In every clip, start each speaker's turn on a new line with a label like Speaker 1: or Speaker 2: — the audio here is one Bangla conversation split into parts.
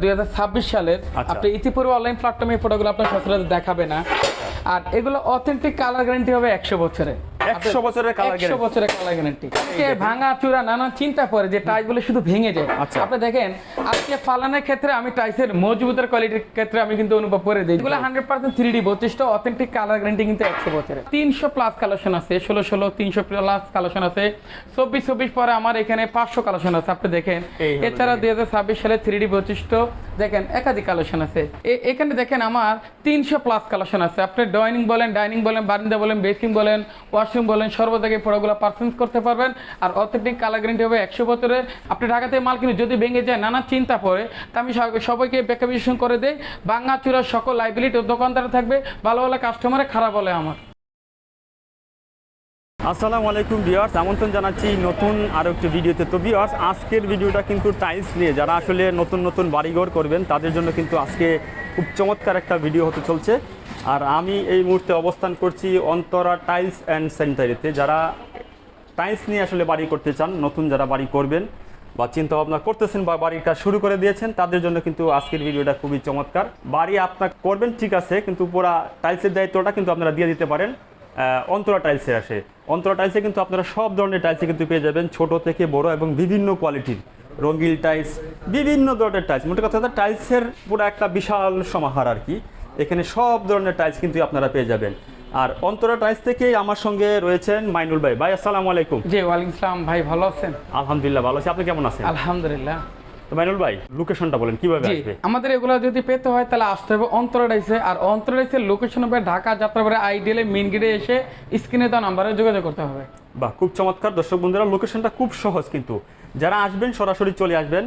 Speaker 1: দুই সালের
Speaker 2: আচ্ছা।
Speaker 1: আপনি ইতিপূর্বে অনলাইন প্ল্যাটফর্মে প্রোডাক্টগুলো আপনার সচরাচর দেখাবে না। আর এগুলো অথেন্টিক কালার গ্যারান্টি হবে একশো বছরে
Speaker 2: 100 বছরের color
Speaker 1: একশো
Speaker 2: guarantee?
Speaker 1: বছরের কালার গ্যারান্টি। ভাঙা চূড়া নানা চিন্তা করে যে শুধু ভেঙে যায়।
Speaker 2: আচ্ছা।
Speaker 1: আপনি দেখেন আজকে ফালানোর ক্ষেত্রে আমি টাইসের মজবুতের কোয়ালিটির ক্ষেত্রে আমি কিন্তু অনুভব করে দিই। এগুলো হান্ড্রেড পার্সেন্ট থ্রি ডি বত্রিশটা অথেন্টিক কালার গ্যারান্টি কিন্তু একশো বছরের। তিনশো প্লাস কালেকশন আছে ষোলো ষোলো তিনশো প্লাস কালেকশন আছে। চব্বিশ চব্বিশ পরে আমার এখানে পাঁচশো কালেকশন আছে আপনি দেখেন। এছাড়া দুই হাজার ছাব্বিশ সালে থ্রি ডি বৈশিষ্ট্য দেখেন একাধিক কালেকশন আছে। এখানে দেখেন আমার তিনশো প্লাস কালেকশন আছে। আপনি ডাইনিং বলেন ডাইনিং বলেন, বারিন্দা বলেন বেসিং বলেন ওয়াশরুম বলেন সর্বদাকে প্রোডাক্টগুলো পারফরমেন্স করতে পারবেন। আর অথেন্টিক কালার গ্যারেন্টি হবে একশো বছরের। আপনি ঢাকা থেকে মাল কিনে যদি ভেঙে যায়, নানা চিন্তা পড়ে। তা আমি সব- সবাইকে ব্যাখ্যা বিশ্লেষণ করে দেই বাঙ্গা চূড়া সকল লাইবিলিটি দোকানদার থাকবে। ভালো ভালো কাস্টমারে খারাপ বলে আমার।
Speaker 2: আসসালামু আলাইকুম ভিউয়ার্স, আমন্ত্রণ জানাচ্ছি নতুন আরও একটি ভিডিওতে। তো ভিউয়ার্স, আজকের ভিডিওটা কিন্তু টাইলস নিয়ে, যারা আসলে নতুন নতুন বাড়িঘর করবেন, তাদের জন্য কিন্তু আজকে খুব চমৎকার একটা ভিডিও হতে চলছে। আর আমি এই মুহূর্তে অবস্থান করছি অন্তরা টাইলস অ্যান্ড স্যানিটারিতে। যারা টাইলস নিয়ে আসলে বাড়ি করতে চান, নতুন যারা বাড়ি করবেন বা চিন্তা ভাবনা করতেছেন বা বাড়ির কাজ শুরু করে দিয়েছেন, তাদের জন্য কিন্তু আজকের ভিডিওটা খুবই চমৎকার। বাড়ি আপনার করবেন ঠিক আছে, কিন্তু পুরা টাইলসের দায়িত্বটা কিন্তু আপনারা দিয়ে দিতে পারেন অন্তরা টাইলসে আসে। অন্তরা টাইলসে কিন্তু আপনারা সব ধরনের টাইলসে কিন্তু পেয়ে যাবেন ছোট থেকে বড় এবং বিভিন্ন কোয়ালিটির রঙিল টাইলস বিভিন্ন ধরনের টাইলস মোট কথা টাইলসের পুরো একটা বিশাল সমাহার আর কি। এখানে সব ধরনের টাইলস কিন্তু আপনারা পেয়ে যাবেন। আর অন্তরা টাইলস থেকেই আমার সঙ্গে রয়েছেন মাইনুল ভাই। ভাই আসসালামু আলাইকুম।
Speaker 1: জি ওয়ালাইকুম ইসলাম ভাই ভালো আছেন?
Speaker 2: আলহামদুলিল্লাহ ভালো আছি। আপনি কেমন আছেন?
Speaker 1: আলহামদুলিল্লাহ।
Speaker 2: তো মাইনুল ভাই লোকেশনটা বলেন কীভাবে আসবে?
Speaker 1: আমাদের এগুলো যদি পেতে হয় তাহলে আসতে হবে অন্তরাইসে। আর অন্তরাইসের লোকেশন হবে ঢাকা যাত্রাবাড়ি আইডিয়ালে মেন গেটে এসে স্ক্রিনে দেওয়া নাম্বারে যোগাযোগ করতে হবে।
Speaker 2: বাহ খুব চমৎকার। দর্শক বন্ধুরা লোকেশনটা খুব সহজ কিন্তু। যারা আসবেন সরাসরি চলে আসবেন।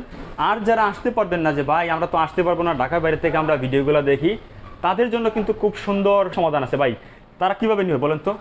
Speaker 2: আর যারা আসতে পারবেন না যে ভাই আমরা তো আসতে পারব না ঢাকা বাইরে থেকে আমরা ভিডিওগুলো দেখি তাদের জন্য কিন্তু খুব সুন্দর সমাধান আছে। ভাই তারা কীভাবে নিবে বলেন তো?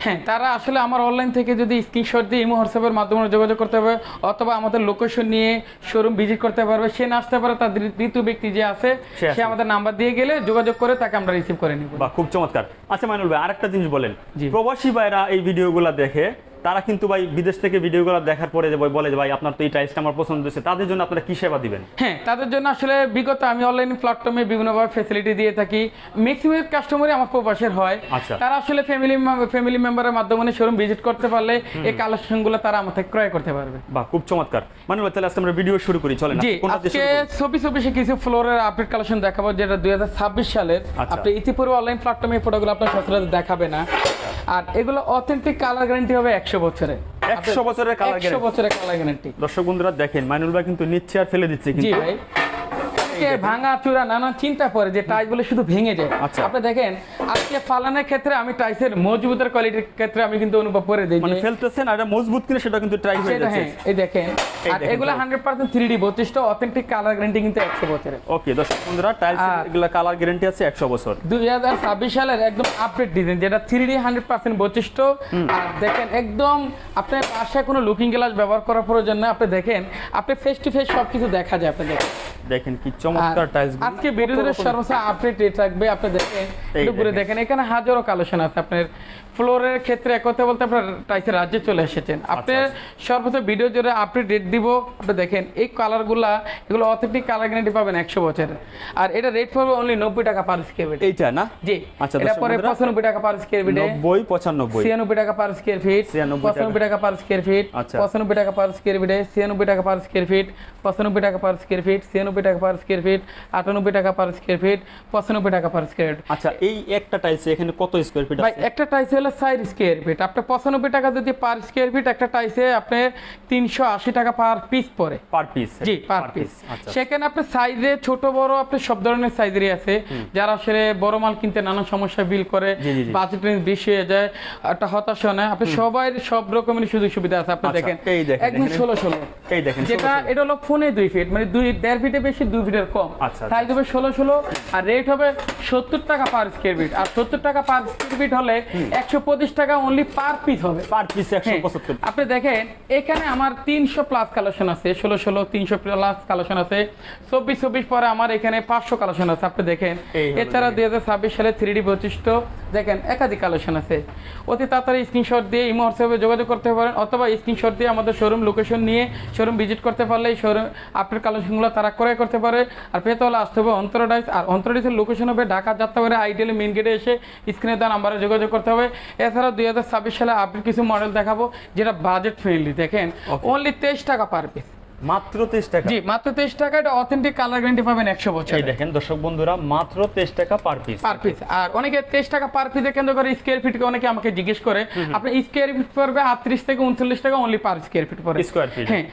Speaker 1: হ্যাঁ তারা আসলে আমার অনলাইন থেকে যদি স্ক্রিনশট দিয়ে ইমো হোয়াটসঅ্যাপের মাধ্যমে যোগাযোগ করতে হবে অথবা আমাদের লোকেশন নিয়ে শোরুম ভিজিট করতে পারবে সে না আসতে পারে তার দ্বি- দ্বিতীয় ব্যক্তি যে আছে
Speaker 2: সে
Speaker 1: আমাদের নাম্বার দিয়ে গেলে যোগাযোগ করে তাকে আমরা রিসিভ করে নিব।
Speaker 2: বা খুব চমৎকার। আচ্ছা মাইনুল ভাই আরেকটা জিনিস বলেন। প্রবাসী ভাইরা এই ভিডিওগুলো দেখে তারা কিন্তু ভাই বিদেশ থেকে ভিডিওগুলো দেখার পরে যে বলে যে ভাই আপনার তো এই টাইসটা আমার পছন্দ হয়েছে তাদের জন্য আপনারা কি সেবা দিবেন?
Speaker 1: হ্যাঁ তাদের জন্য আসলে বিগত আমি অনলাইন প্ল্যাটফর্মে বিভিন্নভাবে ফেসিলিটি দিয়ে থাকি। ম্যাক্সিমাম কাস্টমারই আমার প্রবাসের হয়।
Speaker 2: আচ্ছা।
Speaker 1: তারা আসলে ফ্যামিলি ফ্যামিলি মেম্বারের মাধ্যমে শোরুম ভিজিট করতে পারলে এই কালেকশনগুলো তারা আমার থেকে ক্রয় করতে পারবে।
Speaker 2: বাহ খুব চমৎকার। মানে তাহলে আজকে আমরা ভিডিও শুরু করি চলেন
Speaker 1: আজকে? ছবি চব্বিশে কিছু ফ্লোরের আপডেট কালেকশন দেখাবো যেটা দুই হাজার সালের।
Speaker 2: আচ্ছা।
Speaker 1: আপনি ইতিপূর্বে অনলাইন প্ল্যাটফর্মে এই প্রোডাক্টগুলো আপনার সচরাচর দেখাবে না। আর এগুলো অথেন্টিক কালার গ্যারান্টি হবে একশো বছরে।
Speaker 2: 100 বছরের কালার
Speaker 1: একশো বছরের কালার গ্যারান্টি
Speaker 2: দর্শক বন্ধুরা দেখেন মাইনুল ভাই কিন্তু নিচ্ছে আর ফেলে দিচ্ছে
Speaker 1: জি
Speaker 2: কিন্তু।
Speaker 1: ভাই। আজকে ভাঙা চূড়া নানা চিন্তা করে যে টাইস বলে শুধু ভেঙে যায়।
Speaker 2: আচ্ছা।
Speaker 1: আপনি দেখেন আজকে ফালানোর ক্ষেত্রে আমি টাইসের মজবুতের কোয়ালিটির ক্ষেত্রে আমি কিন্তু অনুভব করে দিই
Speaker 2: মানে ফেলতেছেন আর মজবুত কিনা সেটা কিন্তু ট্রাই হয়ে যাচ্ছে।
Speaker 1: হ্যাঁ এই দেখেন। আর এগুলো
Speaker 2: ভাই।
Speaker 1: হান্ড্রেড পার্সেন্ট থ্রি ডি বত্রিশটা অথেন্টিক কালার গ্যারান্টি কিন্তু একশো বছরের।
Speaker 2: ওকে দর্শক বন্ধুরা টাইলস এগুলা কালার গ্যারান্টি আছে একশো বছর।
Speaker 1: দুই হাজার ছাব্বিশ সালের একদম আপডেট ডিজাইন যেটা থ্রি ডি হান্ড্রেড পার্সেন্ট বৈশিষ্ট্য। আর দেখেন একদম আপনার পাশে কোনো লুকিং গ্লাস ব্যবহার করার প্রয়োজন না। আপনি দেখেন আপনি ফেস টু ফেস সবকিছু দেখা যায় আপনি দেখেন।
Speaker 2: দেখেন কি চমৎকার টাইলস
Speaker 1: আজকে বিরোধীদের সর্বোচ্চ আপডেট রাখবে আপনি দেখেন। ঘুরে
Speaker 2: দেখেন।
Speaker 1: এখানে হাজারো কালেকশন আছে। আপনার ফ্লোরের ক্ষেত্রে এক কথা বলতে আপনার টাইসের রাজ্যে চলে এসেছেন। আপনি
Speaker 2: আচ্ছা।
Speaker 1: সর্বোচ্চ ভিডিও জুড়ে আপডেট রেট দিব। আপনি দেখেন এই কালারগুলা এগুলো অথেন্টিক কালার গ্যারান্টি পাবেন একশো বছরের। আর এটা রেট পড়বে অনলি নব্বই টাকা পার স্কোয়ার ফিট
Speaker 2: এইটা না?
Speaker 1: জি।
Speaker 2: আচ্ছা,
Speaker 1: এটা পরে পঁচানব্বই টাকা পার স্কোয়ার ফিটে
Speaker 2: নব্বই পঁচানব্বই।
Speaker 1: ছিয়ানব্বই টাকা পার স্কোয়ার ফিট পঁচানব্বই টাকা পার স্কোয়ার ফিট
Speaker 2: আচ্ছা।
Speaker 1: পঁচানব্বই টাকা পার স্কোয়ার ফিটে ছিয়ানব্বই টাকা পার স্কোয়ার ফিট পঁচানব্বই টাকা পার স্কোয়ার ফিট ছিয়ানব্বই টাকা পার স্কোয়ার ফিট আটানব্বই টাকা পার স্কোয়ার ফিট পঁচানব্বই টাকা পার স্কোয়ার ফিট
Speaker 2: আচ্ছা এই একটা টাইলস এখানে কত স্কোয়ার ফিট
Speaker 1: ভাই একটা টাইসে হলো চার স্কোয়ার ফিট আপনার পঁচানব্বই টাকা যদি পার স্কোয়ার ফিট একটা টাইসে আপনি তিনশো আশি টাকা পার পিস পড়ে।
Speaker 2: পার পিস
Speaker 1: জি পার পিস
Speaker 2: আচ্ছা।
Speaker 1: সেখানে আপনার সাইজে ছোট বড় আপনি সব ধরনের সাইজেরই আছে। যারা আসলে বড় মাল কিনতে নানা সমস্যা বিল করে। বাজেট বেশি হয়ে যায় একটা হতাশা নেয় আপনি সবাই সব রকমের সুযোগ সুবিধা আছে আপনি
Speaker 2: আচ্ছা,
Speaker 1: দেখেন।
Speaker 2: এই দেখেন,
Speaker 1: একদম ষোলো ষোলো।
Speaker 2: এই দেখেন
Speaker 1: যেটা এটা হলো ফোনে দুই ফিট মানে দুই দেড় ফিটে বেশি দুই ফিটের কম।
Speaker 2: আচ্ছা,
Speaker 1: সাইজ হবে ষোলো ষোলো আর রেট হবে সত্তর টাকা পার স্কোয়ার ফিট আর সত্তর টাকা পার স্কোয়ার ফিট হলে একশো পঁচিশ টাকা অনলি পার পিস হবে।
Speaker 2: পার পিস একশো
Speaker 1: হ্যাঁ,
Speaker 2: পঁচাত্তর
Speaker 1: আপনি দেখেন এখানে আমার তিনশো প্লাস কালেকশন আছে ষোলো ষোলো তিনশো প্লাস কালেকশন আছে চব্বিশ চব্বিশ পরে আমার এখানে পাঁচশো কালেকশন আছে। আপনি দেখেন এছাড়া। দুই হাজার ছাব্বিশ সালে থ্রি ডি বৈশিষ্ট্য দেখেন একাধিক কালেকশন আছে। অতি তাড়াতাড়ি স্ক্রিনশট দিয়ে ইমো হোয়াটসঅ্যাপে যোগাযোগ করতে পারেন অথবা স্ক্রিনশট দিয়ে আমাদের শোরুম লোকেশন নিয়ে শোরুম ভিজিট করতে পারলে শোরুম আপনার কালেকশনগুলো তারা ক্রয় করতে পারে। আর পেয়ে তাহলে আসতে হবে অন্তরডাইস আর অন্তরডাইসের লোকেশন হবে ঢাকা যাত্রাবাড়ি আইডিয়াল মেন গেটে এসে স্ক্রিনে দেওয়া নাম্বারে যোগাযোগ করতে হবে। এছাড়া দুই হাজার ছাব্বিশ সালে আপডেট কিছু মডেল দেখাবো যেটা বাজেট ফ্রেন্ডলি দেখেন. অনলি তেইশ টাকা পার পিস
Speaker 2: মাত্র তেইশ টাকা।
Speaker 1: জি মাত্র তেইশ টাকা এটা অথেন্টিক কালার গ্যারান্টি পাবেন একশো বছর।
Speaker 2: এই দেখেন দর্শক বন্ধুরা মাত্র তেইশ টাকা পার পিস
Speaker 1: পার পিস আর অনেকে তেইশ টাকা পার পিসে কেন্দ্র করে স্কোয়ার ফিটকে অনেকে আমাকে জিজ্ঞেস করে আপনি স্কোয়ার ফিট পড়বে থেকে টাকা অনলি পার স্কোয়ার ফিট পড়বে
Speaker 2: Square feet।
Speaker 1: হ্যাঁ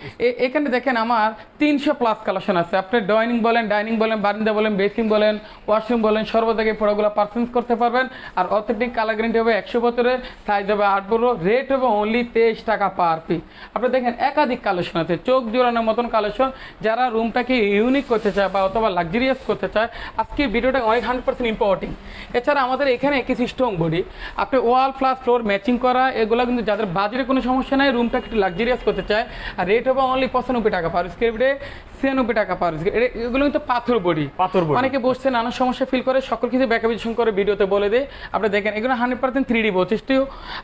Speaker 1: এখানে দেখেন আমার তিনশো প্লাস কালেকশন আছে। আপনি ডাইনিং বলেন ডাইনিং বলেন বারিন্দা বলেন বেসিং বলেন ওয়াশরুম বলেন সর্বদাকে প্রোডাক্টগুলো পারচেন্স করতে পারবেন। আর অথেন্টিক কালার গ্যারান্টি হবে একশো বছরের সাইজ হবে আট বড় রেট হবে অনলি তেইশ টাকা পার পিস আপনি দেখেন একাধিক কালেকশন আছে চোখ জোড়ানোর মতন কালেকশন যারা রুমটাকে ইউনিক করতে চায় বা অথবা লাক্সারিয়াস করতে চায় আজকে ভিডিওটা অনেক হান্ড্রেড পার্সেন্ট ইম্পর্টিং এছাড়া আমাদের এখানে কিছু স্ট্রং বডি। আপনি ওয়াল প্লাস ফ্লোর ম্যাচিং করা এগুলো কিন্তু যাদের বাজারে কোনো সমস্যা নেই রুমটাকে একটু লাক্সারিয়াস করতে চায় আর রেট হবে অনলি পঁচানব্বই টাকা পার স্কোয়ার ফিটে ছিয়ানব্বই টাকা পার স্কোয়ার এগুলো কিন্তু পাথর বডি।
Speaker 2: পাথর।
Speaker 1: অনেকে বসছে নানা সমস্যা ফিল করে সকল কিছু ব্যাকাবিশন করে ভিডিওতে বলে দেয়। আপনি দেখেন এগুলো হান্ড্রেড পার্সেন্ট থ্রি ডি বৈশিষ্ট্য।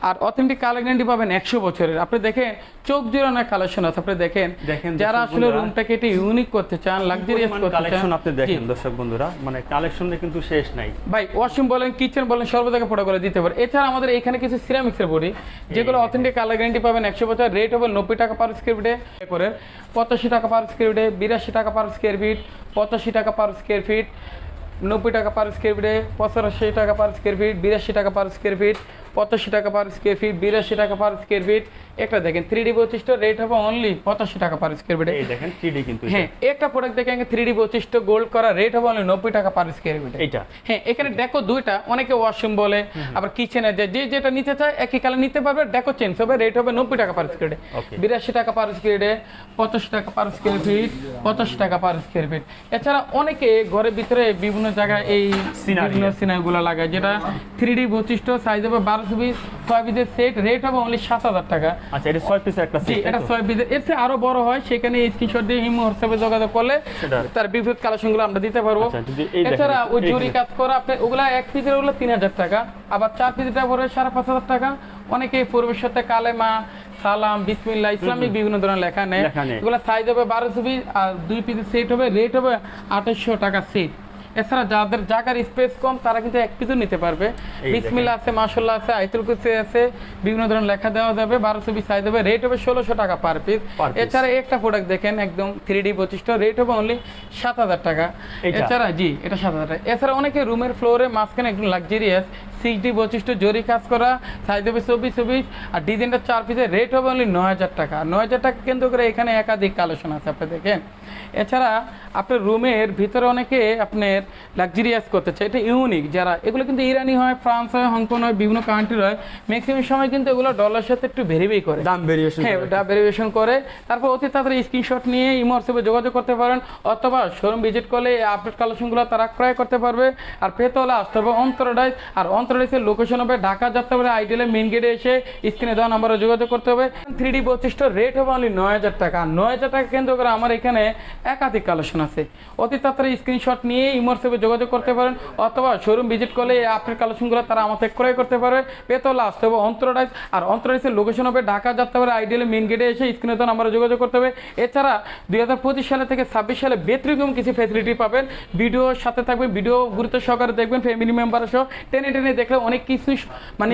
Speaker 1: আর অথেন্টিক কালার গ্যারান্টি পাবেন একশো বছরের। আপনি দেখেন চোখ জোড়ানোর কালেকশন আছে। আপনি দেখেন
Speaker 2: দেখেন
Speaker 1: যারা আসলে রুমটাকে একটু ইউনিক করতে চান লাক্সারিয়াস করতে চান।
Speaker 2: কালেকশন আপনি দেখেন দর্শক বন্ধুরা মানে কালেকশনে কিন্তু শেষ নাই।
Speaker 1: ভাই ওয়াশিং বলেন কিচেন বলেন সর্বদাকে ফটো করে দিতে পারে। এছাড়া আমাদের এখানে কিছু সিরামিক্সের বডি যেগুলো অথেন্টিক কালার গ্যারান্টি পাবেন একশো বছর রেট হবে নব্বই টাকা পার স্কোয়ার ফিটে করে পঁচাশি টাকা পার স্কোয়ার ফিটে বিরাশি টাকা পার স্কোয়ার ফিট পঁচাশি টাকা পার স্কোয়ার ফিট নব্বই টাকা পার স্কোয়ার ফিটে পঁচাশি টাকা পার স্কোয়ার ফিট বিরাশি টাকা পার স্কোয়ার ফিট পঁচাশি টাকা পার স্কোয়ার ফিট বিরাশি টাকা পার স্কোয়ার ফিট একটা দেখেন থ্রি ডি বৈশিষ্ট্য রেট হবে অনলি পঁচাশি টাকা পার স্কোয়ার ফিটে
Speaker 2: এই দেখেন থ্রি ডি কিন্তু
Speaker 1: হ্যাঁ একটা প্রোডাক্ট দেখেন থ্রি ডি বৈশিষ্ট্য গোল্ড করা রেট হবে অনলি নব্বই টাকা পার স্কোয়ার ফিটে
Speaker 2: এইটা।
Speaker 1: হ্যাঁ এখানে ডেকো দুইটা অনেকে ওয়াশরুম বলে আবার কিচেনে যে যে যেটা নিতে চায় একই কালে নিতে পারবে ডেকো চেঞ্জ হবে রেট হবে নব্বই টাকা পার স্কোয়ারে
Speaker 2: Okay.
Speaker 1: বিরাশি টাকা পার স্কোয়ারে পঁচাশি টাকা পার স্কোয়ার ফিট পঁচাশি টাকা পার স্কোয়ার ফিট এছাড়া অনেকে ঘরের ভিতরে বিভিন্ন জায়গায় এই। সিনারিগুলো লাগায় যেটা থ্রি ডি বৈশিষ্ট্য সাইজ হবে বারোশো পিস ছয় পিসের সেট রেট হবে অনলি সাত হাজার টাকা।
Speaker 2: আচ্ছা এটা ছয় পিসের একটা সেট
Speaker 1: এটা ছয় পিসের এর চেয়ে আরও বড় হয় সেখানে স্ক্রিনশট দিয়ে হিমো হোয়াটসঅ্যাপে যোগাযোগ করলে তার বিপরীত কালেকশনগুলো আমরা দিতে পারব।
Speaker 2: আচ্ছা,
Speaker 1: এছাড়া ওই। জরি কাজ করা আপনি ওগুলা এক পিসের ওগুলো তিন হাজার টাকা আবার চার পিসেরটা পড়বে সাড়ে পাঁচ হাজার টাকা। অনেকে পূর্বের সাথে কালেমা সালাম বিসমিল্লাহ ইসলামিক বিভিন্ন ধরনের লেখা নেয়। এগুলো সাইজ হবে বারো পিস আর দুই পিসের সেট হবে রেট হবে আঠাশশো টাকা সেট এছাড়া যাদের জায়গার স্পেস কম তারা কিন্তু এক পিসও নিতে পারবে। বিসমিল্লা আছে মাশাল্লাহ আছে আইতুল কুসি আছে বিভিন্ন ধরনের লেখা দেওয়া যাবে বারোশো পিস সাইজ হবে রেট হবে ষোলোশো টাকা পার পিস এছাড়া একটা প্রোডাক্ট দেখেন একদম থ্রি ডি পঁচিশটা রেট হবে অনলি সাত হাজার টাকা। এছাড়া জি এটা সাত হাজার টাকা। এছাড়া অনেকে রুমের ফ্লোরে মাঝখানে একদম লাক্সারিয়াস সিক্স ডি বৈশিষ্ট্য জরি কাজ করা সাইজ হবে চব্বিশ চব্বিশ আর ডিজাইনটা চার পিসের রেট হবে অনলি নয় হাজার টাকা। নয় হাজার টাকা কেন্দ্র করে এখানে একাধিক কালেকশন আছে আপনি দেখেন। এছাড়া আপনার রুমের ভিতরে অনেকে আপনার লাক্সারিয়াস করতে চায় এটা ইউনিক যারা এগুলো কিন্তু ইরানি হয় ফ্রান্স হয় হংকং হয় বিভিন্ন কান্ট্রির হয় ম্যাক্সিমাম সময় কিন্তু এগুলো ডলার সাথে একটু ভেরিফাই করে।
Speaker 2: দাম ভেরিয়েশন
Speaker 1: হ্যাঁ ওটা ভেরিফিকেশন করে। তারপর অতি তাড়াতাড়ি স্ক্রিনশট নিয়ে ইমো হোয়াটসঅ্যাপে যোগাযোগ করতে পারেন অথবা শোরুম ভিজিট করলে আপডেট কালেকশনগুলো তারা ক্রয় করতে পারবে আর পেতে হলে আসতে হবে অন্তরডাইস আর অন্তরডাইসের লোকেশন হবে ঢাকা যাত্রাবাড়ি আইডিয়ালে মেন গেটে এসে স্ক্রিনে দেওয়া নাম্বারে যোগাযোগ করতে হবে। থ্রি ডি বৈশিষ্ট্য রেট হবে অনলি নয় হাজার টাকা। নয় হাজার টাকা কেন্দ্র করে আমার এখানে একাধিক কালেকশন আছে। অতি তাড়াতাড়ি স্ক্রিনশট নিয়ে ইমো যোগাযোগ করতে পারেন, অথবা শোরুম ভিজিট করলে আপডেট কালেকশনগুলো তারা আমার ক্রয় করতে পারবে। পেতে আসতে হবে অন্তরাইজ আর অন্তরডাইসের লোকেশন হবে ঢাকা যাত্রাবাড়ি আইডিয়ালে মেন গেটে এসে স্ক্রিনে দেওয়া নাম্বারে যোগাযোগ করতে হবে। এছাড়া দুই হাজার পঁচিশ সালে থেকে ছাব্বিশ সালে ব্যতিক্রম কিছু ফ্যাসিলিটি পাবেন। ভিডিওর সাথে থাকবে ভিডিও গুরুত্ব সহকারে দেখবেন ফ্যামিলি মেম্বার সহ টেনে টেনে দেখলে অনেক কিছু মানে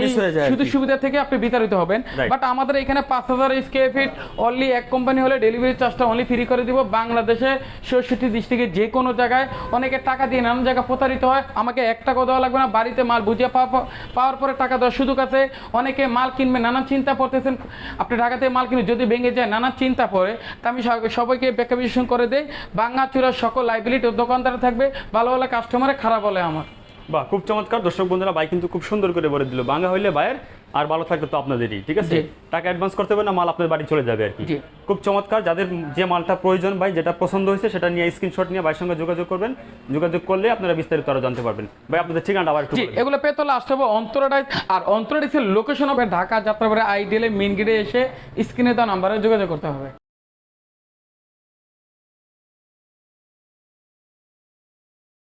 Speaker 1: শুধু সুবিধা থেকে আপনি বিতাড়িত হবেন। বাট আমাদের এখানে পাঁচ হাজার স্কোয়ার ফিট অনলি এক কোম্পানি হলে ডেলিভারি চার্জটা অনলি ফ্রি করে দিব। বাংলাদেশে ষষ্ঠটি ডিস্ট্রিক্টে যে কোনো জায়গায়। অনেকে টাকা দিয়ে নানান জায়গায় প্রতারিত হয়। আমাকে এক টাকা দেওয়া লাগবে না। বাড়িতে মাল বুঝিয়ে পাওয়া পাওয়ার পরে টাকা দেওয়ার সুযোগ আছে। অনেকে মাল কিনবে নানা চিন্তা করতেছেন। আপনি ঢাকাতে মাল কিনে যদি ভেঙে যায় নানা চিন্তা পড়ে। তা আমি সবাইকে ব্যাখ্যা বিশ্লেষণ করে দেই। বাঙ্গাচুরার সকল লাইবিলিটি দোকানদার থাকবে। ভালো ভালো কাস্টমারে খারাপ বলে আমার।
Speaker 2: বাহ খুব চমৎকার। দর্শক বন্ধুরা ভাই কিন্তু খুব সুন্দর করে বলে দিল বাংলা হইলে ভাইয়ের আর ভালো থাকলে তো আপনাদেরই ঠিক আছে? টাকা অ্যাডভান্স করতে হবে না মাল আপনার বাড়ি চলে যাবে আর কি। খুব চমৎকার যাদের যে মালটা প্রয়োজন ভাই যেটা পছন্দ হয়েছে সেটা নিয়ে স্ক্রিনশট নিয়ে ভাইয়ের সঙ্গে যোগাযোগ করবেন। যোগাযোগ করলে আপনারা বিস্তারিত আরও জানতে পারবেন। ভাই আপনাদের ঠিকানাটা আবার একটু
Speaker 1: জি এগুলো পেতে হলে আসতে হবে অন্তরাটাই আর অন্তরাটাই লোকেশন হবে ঢাকা যাত্রাবাড়ি আইডিয়ালে মেন গেটে এসে স্ক্রিনে দেওয়া নাম্বারে যোগাযোগ করতে হবে।